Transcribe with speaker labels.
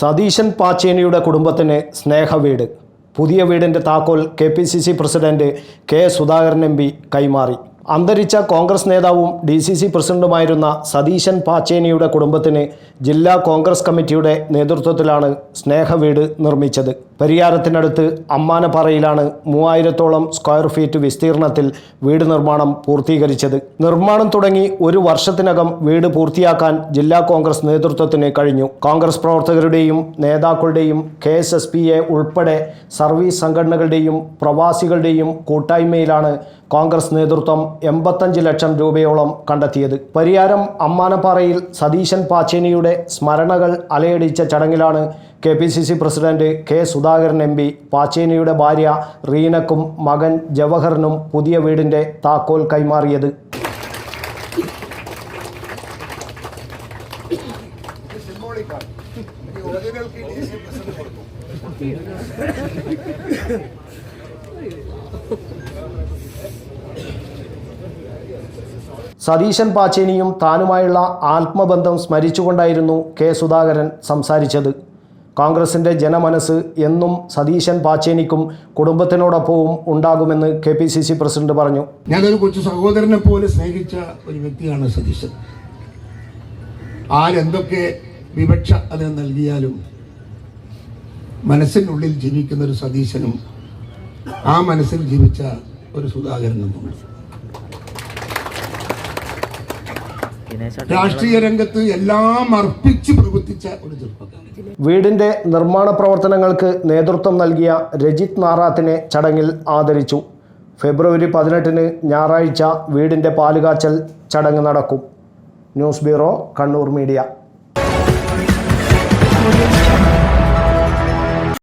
Speaker 1: സതീശൻ പാച്ചേനിയുടെ കുടുംബത്തിന് സ്നേഹവീട്. പുതിയ വീടിന്റെ താക്കോൽ K P C C president K Sudhakaran M P കൈമാറി. അന്തരിച്ച കോൺഗ്രസ് നേതാവും ഡി സി സി പ്രസിഡന്റുമായിരുന്ന സതീശൻ പാച്ചേനിയുടെ കുടുംബത്തിന് ജില്ലാ കോൺഗ്രസ് കമ്മിറ്റിയുടെ നേതൃത്വത്തിലാണ് സ്നേഹവീട് നിർമ്മിച്ചത്. പരിയാരത്തിനടുത്ത് അമ്മാനപ്പാറയിലാണ് മൂവായിരത്തോളം സ്ക്വയർ ഫീറ്റ് വിസ്തീർണത്തിൽ വീട് നിർമ്മാണം പൂർത്തീകരിച്ചത്. നിർമ്മാണം തുടങ്ങി ഒരു വർഷത്തിനകം വീട് പൂർത്തിയാക്കാൻ ജില്ലാ കോൺഗ്രസ് നേതൃത്വത്തിന് കഴിഞ്ഞു. കോൺഗ്രസ് പ്രവർത്തകരുടെയും നേതാക്കളുടെയും K S S P A ഉൾപ്പെടെ സർവീസ് സംഘടനകളുടെയും പ്രവാസികളുടെയും കൂട്ടായ്മയിലാണ് കോൺഗ്രസ് നേതൃത്വം എൺപത്തഞ്ച് ലക്ഷം രൂപയോളം കണ്ടെത്തിയത്. പരിയാരം അമ്മാനപ്പാറയിൽ സതീശൻ പാച്ചേനിയുടെ സ്മരണകൾ അലയടിച്ച ചടങ്ങിലാണ് K P C C president K Sudhakaran M P പാച്ചേനിയുടെ ഭാര്യ റീനക്കും മകൻ ജവഹറിനും പുതിയ വീടിന്റെ താക്കോൽ കൈമാറിയത്. സതീശൻ പാച്ചേനിയും താനുമായുള്ള ആത്മബന്ധം സ്മരിച്ചുകൊണ്ടായിരുന്നു കെ സുധാകരൻ സംസാരിച്ചത്. കോൺഗ്രസിന്റെ ജനമനസ് എന്നും സതീശൻ പാച്ചേനിക്കും കുടുംബത്തിനോടൊപ്പവും ഉണ്ടാകുമെന്ന് K P C C president പറഞ്ഞു.
Speaker 2: ഞാനൊരു കൊച്ചു സഹോദരനെ പോലെ സ്നേഹിച്ച ഒരു വ്യക്തിയാണ് സതീശൻ. ആരെന്തൊക്കെ വിവക്ഷ അതിന് നൽകിയാലും മനസ്സിനുള്ളിൽ ജീവിക്കുന്ന ഒരു സതീശനും ആ മനസ്സിൽ ജീവിച്ച ഒരു സുധാകരനുമുണ്ട് രാഷ്ട്രീയ രംഗത്ത് എല്ലാം അർപ്പിച്ച് പ്രവർത്തിച്ച ഒരു ചെറുപ്പക്കാരൻ.
Speaker 1: വീടിന്റെ നിർമ്മാണ പ്രവർത്തനങ്ങൾക്ക് നേതൃത്വം നൽകിയ രജിത് നാറാത്തിനെ ചടങ്ങിൽ ആദരിച്ചു. ഫെബ്രുവരി പതിനെട്ടിന് ഞായറാഴ്ച വീടിന്റെ പാലുകാച്ചൽ ചടങ്ങ് നടക്കും. News bureau Kannur media.